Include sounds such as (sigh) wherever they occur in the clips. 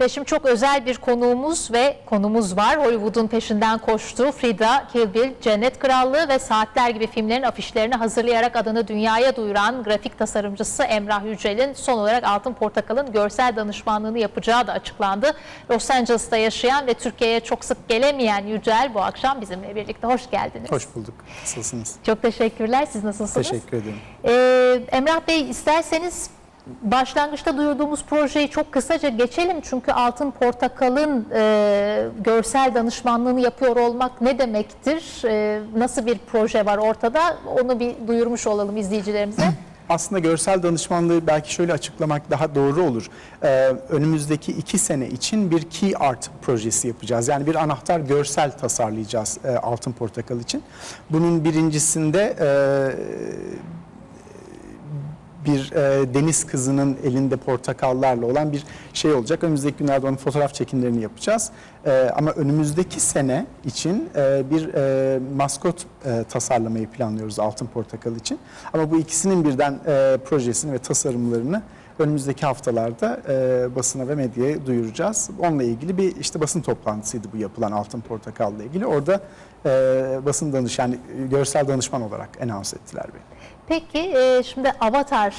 Ve şimdi çok özel bir konuğumuz ve konumuz var. Hollywood'un peşinden koştuğu Frida, Kill Bill, Cennet Krallığı ve Saatler gibi filmlerin afişlerini hazırlayarak adını dünyaya duyuran grafik tasarımcısı Emrah Yücel'in son olarak Altın Portakal'ın görsel danışmanlığını yapacağı da açıklandı. Los Angeles'ta yaşayan ve Türkiye'ye çok sık gelemeyen Yücel bu akşam bizimle birlikte. Hoş geldiniz. Hoş bulduk. Nasılsınız? Çok teşekkürler. Siz nasılsınız? Teşekkür ederim. Ee, Emrah Bey isterseniz başlangıçta duyurduğumuz projeyi çok kısaca geçelim. Çünkü Altın Portakal'ın e, görsel danışmanlığını yapıyor olmak ne demektir? E, nasıl bir proje var ortada? Onu bir duyurmuş olalım izleyicilerimize. (clears throat) Aslında görsel danışmanlığı belki şöyle açıklamak daha doğru olur. Ee, önümüzdeki iki sene için bir key art projesi yapacağız. Yani bir anahtar görsel tasarlayacağız e, Altın Portakal için. Bunun birincisinde e, bir e, deniz kızının elinde portakallarla olan bir şey olacak. Önümüzdeki günlerde onun fotoğraf çekimlerini yapacağız. E, ama önümüzdeki sene için e, bir e, maskot e, tasarlamayı planlıyoruz Altın Portakal için. Ama bu ikisinin birden e, projesini ve tasarımlarını önümüzdeki haftalarda e, basına ve medyaya duyuracağız. Onunla ilgili bir işte basın toplantısıydı bu yapılan Altın Portakal'la ilgili. Orada e, basın danış yani görsel danışman olarak anons ettiler beni. Peki e, şimdi Avatar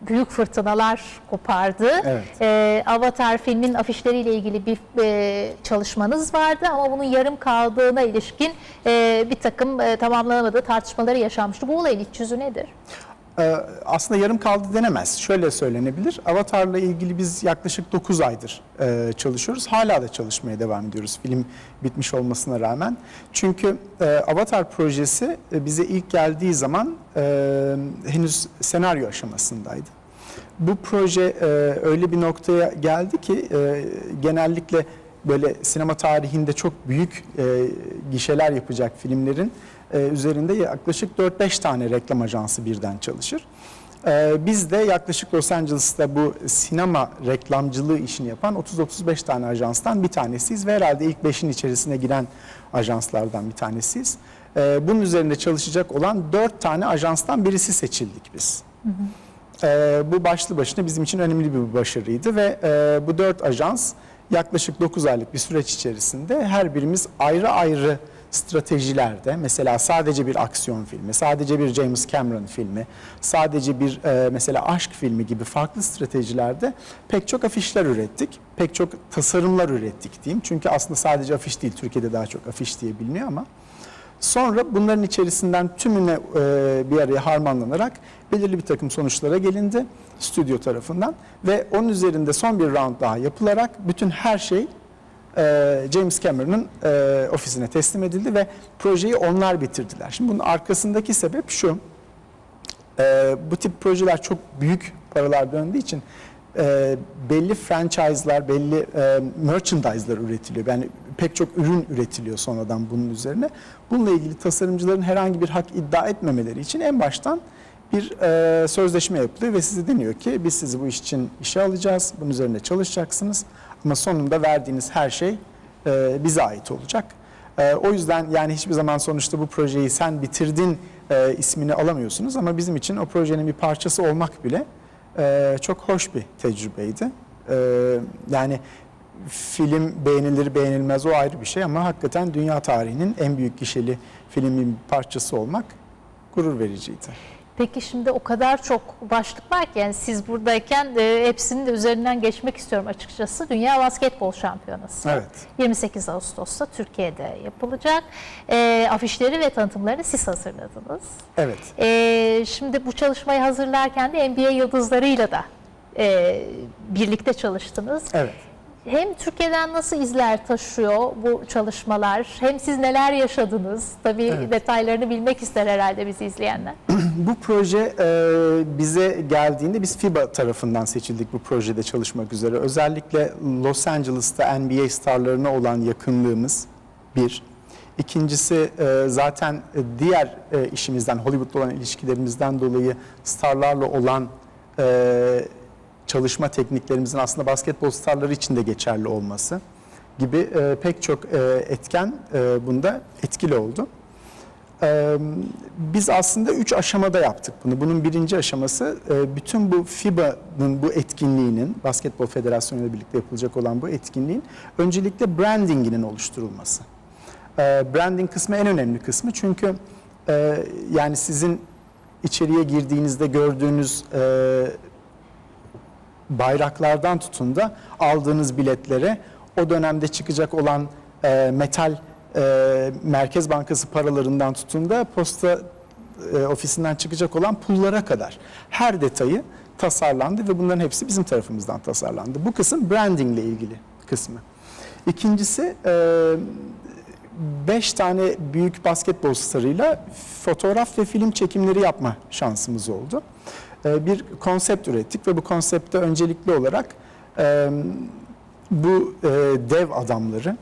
büyük fırtınalar kopardı. Evet. E, Avatar filmin afişleriyle ilgili bir e, çalışmanız vardı ama bunun yarım kaldığına ilişkin e, bir takım e, tamamlanamadığı tartışmaları yaşanmıştı. Bu olayın iç yüzü nedir? Ee, aslında yarım kaldı denemez. Şöyle söylenebilir. Avatar'la ilgili biz yaklaşık 9 aydır e, çalışıyoruz. Hala da çalışmaya devam ediyoruz film bitmiş olmasına rağmen. Çünkü e, Avatar projesi e, bize ilk geldiği zaman henüz senaryo aşamasındaydı. Bu proje öyle bir noktaya geldi ki genellikle böyle sinema tarihinde çok büyük gişeler yapacak filmlerin e, üzerinde yaklaşık 4-5 tane reklam ajansı birden çalışır. E, biz de yaklaşık Los Angeles'ta bu sinema reklamcılığı işini yapan 30-35 tane ajanstan bir tanesiyiz ve herhalde ilk 5'in içerisine giren ajanslardan bir tanesiyiz. E, bunun üzerinde çalışacak olan 4 tane ajanstan birisi seçildik biz. E, bu başlı başına bizim için önemli bir başarıydı ve bu dört ajans yaklaşık 9 aylık bir süreç içerisinde her birimiz ayrı ayrı stratejilerde mesela sadece bir aksiyon filmi, sadece bir James Cameron filmi, sadece bir e, mesela aşk filmi gibi farklı stratejilerde pek çok afişler ürettik. Pek çok tasarımlar ürettik diyeyim. Çünkü aslında sadece afiş değil, Türkiye'de daha çok afiş diye biliniyor ama Sonra bunların içerisinden tümüne e, bir araya harmanlanarak belirli bir takım sonuçlara gelindi stüdyo tarafından ve onun üzerinde son bir round daha yapılarak bütün her şey e, James Cameron'ın e, ofisine teslim edildi ve projeyi onlar bitirdiler. Şimdi bunun arkasındaki sebep şu. E, bu tip projeler çok büyük paralar döndüğü için e, belli franchise'lar, belli e, merchandise'lar üretiliyor. Yani pek çok ürün üretiliyor sonradan bunun üzerine. Bununla ilgili tasarımcıların herhangi bir hak iddia etmemeleri için en baştan bir e, sözleşme yapılıyor ve size deniyor ki biz sizi bu iş için işe alacağız, bunun üzerine çalışacaksınız ama sonunda verdiğiniz her şey e, bize ait olacak. E, o yüzden yani hiçbir zaman sonuçta bu projeyi sen bitirdin e, ismini alamıyorsunuz ama bizim için o projenin bir parçası olmak bile e, çok hoş bir tecrübeydi. E, yani film beğenilir beğenilmez o ayrı bir şey ama hakikaten dünya tarihinin en büyük gişeli filmin parçası olmak gurur vericiydi. Peki şimdi o kadar çok başlık var ki yani siz buradayken e, hepsinin de üzerinden geçmek istiyorum açıkçası. Dünya Basketbol Şampiyonası. Evet. 28 Ağustos'ta Türkiye'de yapılacak. E, afişleri ve tanıtımlarını siz hazırladınız. Evet. E, şimdi bu çalışmayı hazırlarken de NBA yıldızlarıyla da e, birlikte çalıştınız. Evet. Hem Türkiye'den nasıl izler taşıyor bu çalışmalar, hem siz neler yaşadınız? Tabii Evet. detaylarını bilmek ister herhalde bizi izleyenler. (clears throat) Bu proje e, bize geldiğinde biz FIBA tarafından seçildik bu projede çalışmak üzere. Özellikle Los Angeles'ta NBA starlarına olan yakınlığımız bir. İkincisi e, zaten diğer e, işimizden, Hollywood'la olan ilişkilerimizden dolayı starlarla olan e, çalışma tekniklerimizin aslında basketbol starları için de geçerli olması gibi e, pek çok e, etken e, bunda etkili oldu. Biz aslında üç aşamada yaptık bunu. Bunun birinci aşaması bütün bu FIBA'nın bu etkinliğinin, Basketbol Federasyonu ile birlikte yapılacak olan bu etkinliğin öncelikle brandinginin oluşturulması. Branding kısmı en önemli kısmı çünkü yani sizin içeriye girdiğinizde gördüğünüz bayraklardan tutun da aldığınız biletlere o dönemde çıkacak olan e, metal e, Merkez Bankası paralarından tutun da posta e, ofisinden çıkacak olan pullara kadar her detayı tasarlandı ve bunların hepsi bizim tarafımızdan tasarlandı. Bu kısım branding ile ilgili kısmı. İkincisi e, beş tane büyük basketbol starıyla fotoğraf ve film çekimleri yapma şansımız oldu. Ee, Bir konsept ürettik ve bu konsepte öncelikli olarak e, bu e, dev adamları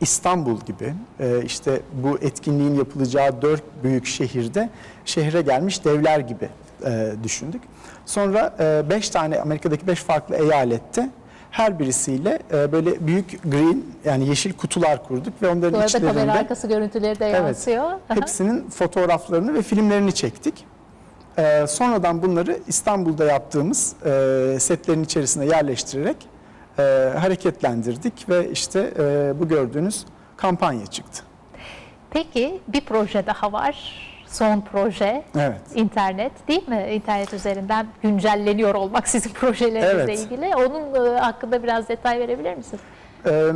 İstanbul gibi e, işte bu etkinliğin yapılacağı dört büyük şehirde şehre gelmiş devler gibi e, düşündük. Sonra e, beş tane Amerika'daki beş farklı eyalette her birisiyle e, böyle büyük green yani yeşil kutular kurduk ve onların Bu arada içlerinde kamera arkası görüntüleri de yansıyor. Aha. hepsinin fotoğraflarını ve filmlerini çektik. E, sonradan bunları İstanbul'da yaptığımız e, setlerin içerisine yerleştirerek e, hareketlendirdik ve işte e, bu gördüğünüz kampanya çıktı. Peki bir proje daha var. Son proje. Evet. İnternet değil mi? İnternet üzerinden güncelleniyor olmak sizin projelerinizle Evet. ilgili. Onun e, hakkında biraz detay verebilir misin? Ee,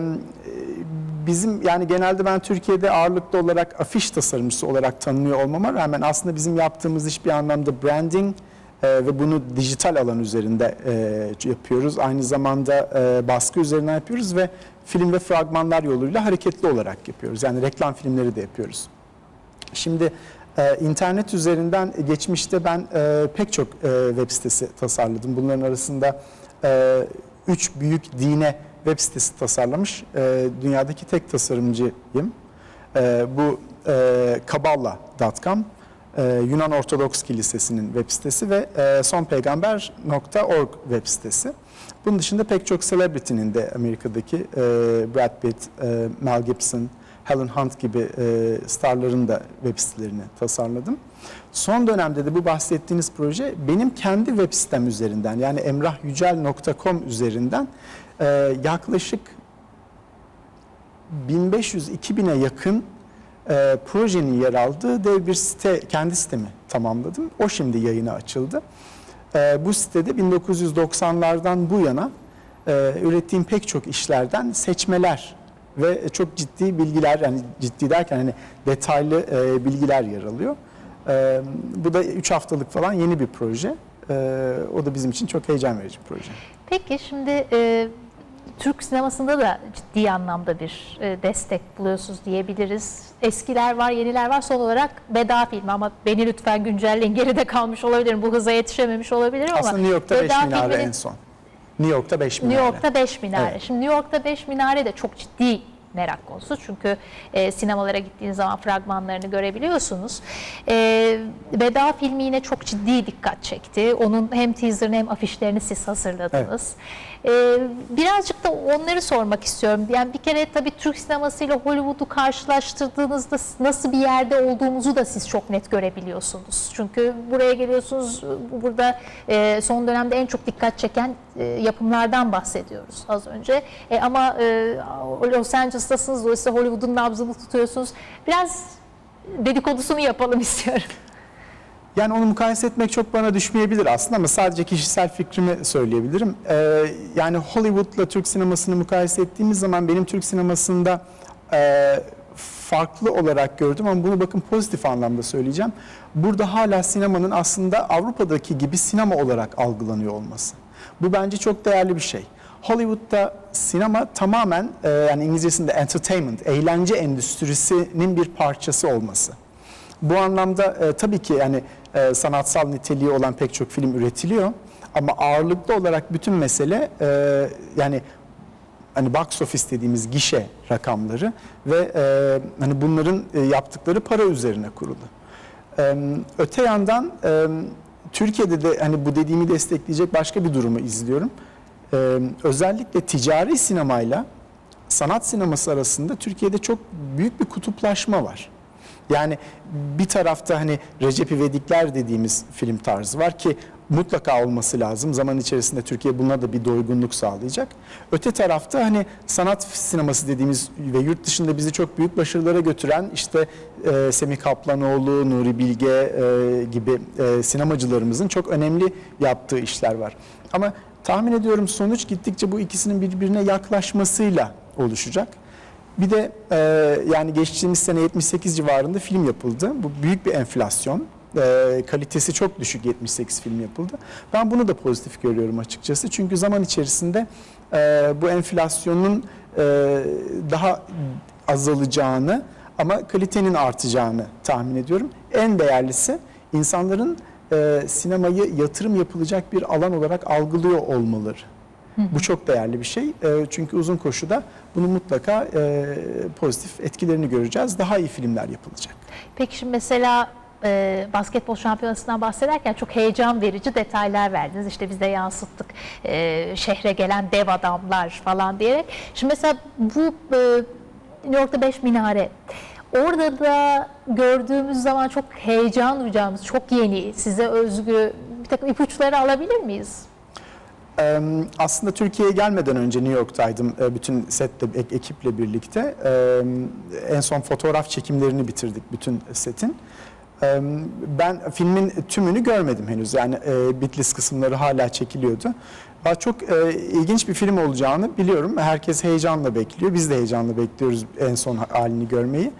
Bizim yani genelde ben Türkiye'de ağırlıklı olarak afiş tasarımcısı olarak tanınıyor olmama rağmen aslında bizim yaptığımız iş bir anlamda branding e, ve bunu dijital alan üzerinde e, yapıyoruz. Aynı zamanda e, baskı üzerinden yapıyoruz ve film ve fragmanlar yoluyla hareketli olarak yapıyoruz. Yani reklam filmleri de yapıyoruz. Şimdi e, internet üzerinden geçmişte ben e, pek çok e, web sitesi tasarladım. Bunların arasında e, üç büyük dine web sitesi tasarlamış e, dünyadaki tek tasarımcıyım. E, bu e, Kabala.com, e, Yunan Ortodoks Kilisesi'nin web sitesi ve e, sonpeygamber.org web sitesi. Bunun dışında pek çok celebrity'nin de Amerika'daki e, Brad Pitt, e, Mel Gibson, Helen Hunt gibi starların da web sitelerini tasarladım. Son dönemde de bu bahsettiğiniz proje benim kendi web sitem üzerinden yani emrahyücel.com üzerinden yaklaşık 1500-2000'e yakın e, projenin yer aldığı dev bir site, kendi sitemi tamamladım. O şimdi yayına açıldı. E, bu sitede 1990'lardan bu yana e, ürettiğim pek çok işlerden seçmeler ve çok ciddi bilgiler yani ciddi derken hani detaylı e, bilgiler yer alıyor. E, bu da 3 haftalık falan yeni bir proje. E, o da bizim için çok heyecan verici bir proje. Peki şimdi e, Türk sinemasında da ciddi anlamda bir e, destek buluyorsunuz diyebiliriz. Eskiler var, yeniler var. Son olarak Veda filmi ama beni lütfen güncelleyin. (laughs) Geride kalmış olabilirim. Bu hıza yetişememiş olabilirim ama Aslında New York'ta 5 Veda minare filminin- en son. New York'ta 5 minare. New York'ta 5 minare. Evet. Şimdi New York'ta 5 minare de çok ciddi merak konusu. Çünkü e, sinemalara gittiğiniz zaman fragmanlarını görebiliyorsunuz. E, Veda filmi yine çok ciddi dikkat çekti. Onun hem teaserını hem afişlerini siz hazırladınız. E, birazcık da onları sormak istiyorum. Yani bir kere tabii Türk sinemasıyla Hollywood'u karşılaştırdığınızda nasıl bir yerde olduğumuzu da siz çok net görebiliyorsunuz. Çünkü buraya geliyorsunuz, burada e, son dönemde en çok dikkat çeken e, yapımlardan bahsediyoruz az önce. E, ama e, Los Angeles'tasınız, dolayısıyla Hollywood'un nabzını tutuyorsunuz. Biraz dedikodusunu yapalım (laughs) istiyorum. Yani onu mukayese etmek çok bana düşmeyebilir aslında ama sadece kişisel fikrimi söyleyebilirim. Ee, yani Hollywood'la Türk sinemasını mukayese ettiğimiz zaman benim Türk sinemasında e, farklı olarak gördüm ama bunu bakın pozitif anlamda söyleyeceğim. Burada hala sinemanın aslında Avrupa'daki gibi sinema olarak algılanıyor olması. Bu bence çok değerli bir şey. Hollywood'da sinema tamamen e, yani İngilizcesinde entertainment, eğlence endüstrisinin bir parçası olması. Bu anlamda e, tabii ki yani e, sanatsal niteliği olan pek çok film üretiliyor ama ağırlıklı olarak bütün mesele e, yani hani box office dediğimiz gişe rakamları ve e, hani bunların e, yaptıkları para üzerine kurulu. E, öte yandan e, Türkiye'de de hani bu dediğimi destekleyecek başka bir durumu izliyorum. E, özellikle ticari sinemayla sanat sineması arasında Türkiye'de çok büyük bir kutuplaşma var. Yani bir tarafta hani Recep İvedikler dediğimiz film tarzı var ki mutlaka olması lazım. Zaman içerisinde Türkiye buna da bir doygunluk sağlayacak. Öte tarafta hani sanat sineması dediğimiz ve yurt dışında bizi çok büyük başarılara götüren işte e, Semih Kaplanoğlu, Nuri Bilge e, gibi e, sinemacılarımızın çok önemli yaptığı işler var. Ama tahmin ediyorum sonuç gittikçe bu ikisinin birbirine yaklaşmasıyla oluşacak. Bir de e, yani geçtiğimiz sene 78 civarında film yapıldı. Bu büyük bir enflasyon. E, kalitesi çok düşük 78 film yapıldı. Ben bunu da pozitif görüyorum açıkçası. Çünkü zaman içerisinde e, bu enflasyonun e, daha azalacağını ama kalitenin artacağını tahmin ediyorum. En değerlisi insanların e, sinemayı yatırım yapılacak bir alan olarak algılıyor olmaları. Bu çok değerli bir şey. E, çünkü uzun koşuda bunu mutlaka e, pozitif etkilerini göreceğiz. Daha iyi filmler yapılacak. Peki şimdi mesela e, basketbol şampiyonasından bahsederken çok heyecan verici detaylar verdiniz. İşte biz de yansıttık e, şehre gelen dev adamlar falan diyerek. Şimdi mesela bu e, New York'ta 5 minare. Orada da gördüğümüz zaman çok heyecan duyacağımız, çok yeni, size özgü bir takım ipuçları alabilir miyiz? Aslında Türkiye'ye gelmeden önce New York'taydım e, bütün setle, ek- ekiple birlikte. En son fotoğraf çekimlerini bitirdik bütün setin. Ben filmin tümünü görmedim henüz yani e, Bitlis kısımları hala çekiliyordu. Çok e, ilginç bir film olacağını biliyorum. Herkes heyecanla bekliyor. Biz de heyecanla bekliyoruz en son halini görmeyi.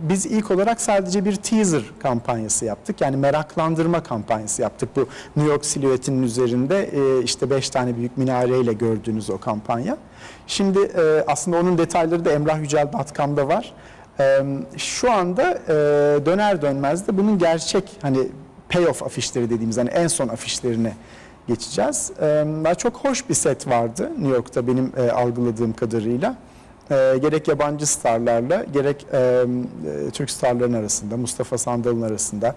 Biz ilk olarak sadece bir teaser kampanyası yaptık. Yani meraklandırma kampanyası yaptık. Bu New York silüetinin üzerinde işte beş tane büyük minareyle gördüğünüz o kampanya. Şimdi aslında onun detayları da emrahyücel.com'da var. Ee, Şu anda döner dönmez de bunun gerçek hani payoff afişleri dediğimiz hani en son afişlerine geçeceğiz. Çok hoş bir set vardı New York'ta benim algıladığım kadarıyla. E, gerek yabancı starlarla gerek e, e, Türk starların arasında, Mustafa Sandal'ın arasında,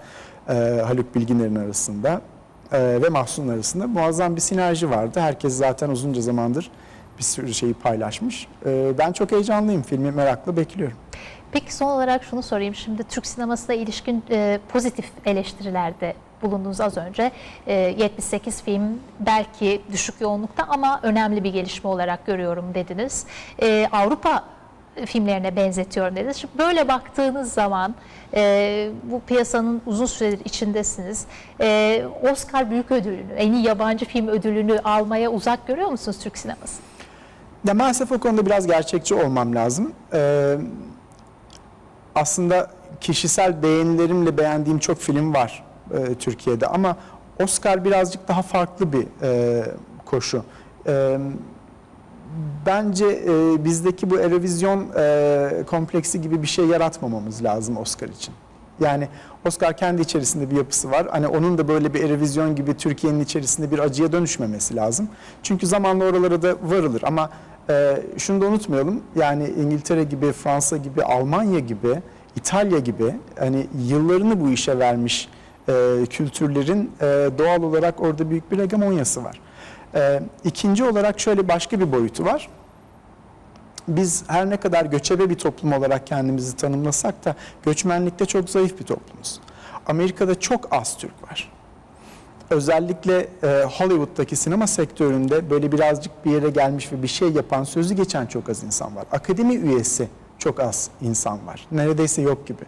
e, Haluk Bilginer'in arasında e, ve Mahsun'un arasında muazzam bir sinerji vardı. Herkes zaten uzunca zamandır bir sürü şeyi paylaşmış. E, ben çok heyecanlıyım. Filmi merakla bekliyorum. Peki son olarak şunu sorayım. Şimdi Türk sinemasına ilişkin e, pozitif eleştirilerde bulundunuz az önce. E, 78 film belki düşük yoğunlukta ama önemli bir gelişme olarak görüyorum dediniz. E, Avrupa filmlerine benzetiyorum dediniz. Şimdi böyle baktığınız zaman e, bu piyasanın uzun süredir içindesiniz. E, Oscar Büyük Ödülünü, en iyi yabancı film ödülünü almaya uzak görüyor musunuz Türk sineması? Ya maalesef o konuda biraz gerçekçi olmam lazım. Ee, aslında kişisel beğenilerimle beğendiğim çok film var e, Türkiye'de ama Oscar birazcık daha farklı bir e, koşu. E, bence e, bizdeki bu Eurovision e, kompleksi gibi bir şey yaratmamamız lazım Oscar için. Yani Oscar kendi içerisinde bir yapısı var. Hani onun da böyle bir Eurovision gibi Türkiye'nin içerisinde bir acıya dönüşmemesi lazım. Çünkü zamanla oralara da varılır ama e, şunu da unutmayalım. Yani İngiltere gibi, Fransa gibi, Almanya gibi, İtalya gibi hani yıllarını bu işe vermiş e, kültürlerin e, doğal olarak orada büyük bir hegemonyası var. E, ikinci olarak şöyle başka bir boyutu var biz her ne kadar göçebe bir toplum olarak kendimizi tanımlasak da göçmenlikte çok zayıf bir toplumuz. Amerika'da çok az Türk var. Özellikle e, Hollywood'daki sinema sektöründe böyle birazcık bir yere gelmiş ve bir şey yapan, sözü geçen çok az insan var. Akademi üyesi çok az insan var. Neredeyse yok gibi.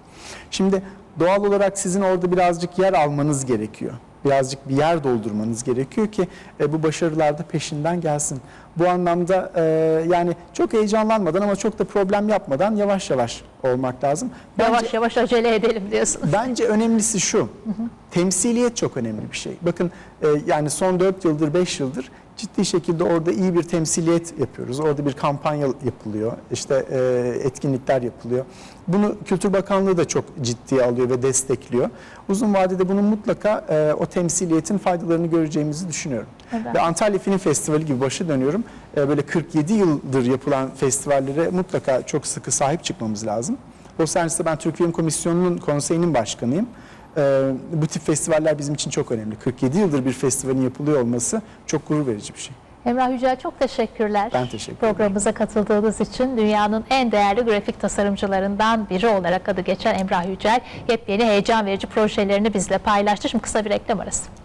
Şimdi doğal olarak sizin orada birazcık yer almanız gerekiyor. Birazcık bir yer doldurmanız gerekiyor ki e, bu başarılar da peşinden gelsin. Bu anlamda e, yani çok heyecanlanmadan ama çok da problem yapmadan yavaş yavaş olmak lazım. Bence- Yavaş yavaş acele edelim diyorsunuz. Bence önemlisi şu. Temsiliyet çok önemli bir şey. Bakın e, yani son 4 yıldır 5 yıldır ciddi şekilde orada iyi bir temsiliyet yapıyoruz. Orada bir kampanya yapılıyor. İşte e, etkinlikler yapılıyor. Bunu Kültür Bakanlığı da çok ciddiye alıyor ve destekliyor. Uzun vadede bunun mutlaka e, o temsiliyetin faydalarını göreceğimizi düşünüyorum. Evet. Ve Antalya Film Festivali gibi başa dönüyorum. E, böyle 47 yıldır yapılan festivallere mutlaka çok sıkı sahip çıkmamız lazım. Los Angeles'ta ben Türk Film Komisyonu'nun konseyinin başkanıyım. Ee, bu tip festivaller bizim için çok önemli. 47 yıldır bir festivalin yapılıyor olması çok gurur verici bir şey. Emrah Yücel çok teşekkürler. Ben teşekkür ederim. Programımıza katıldığınız için dünyanın en değerli grafik tasarımcılarından biri olarak adı geçen Emrah Yücel yepyeni heyecan verici projelerini bizle paylaştı. Şimdi kısa bir reklam arası.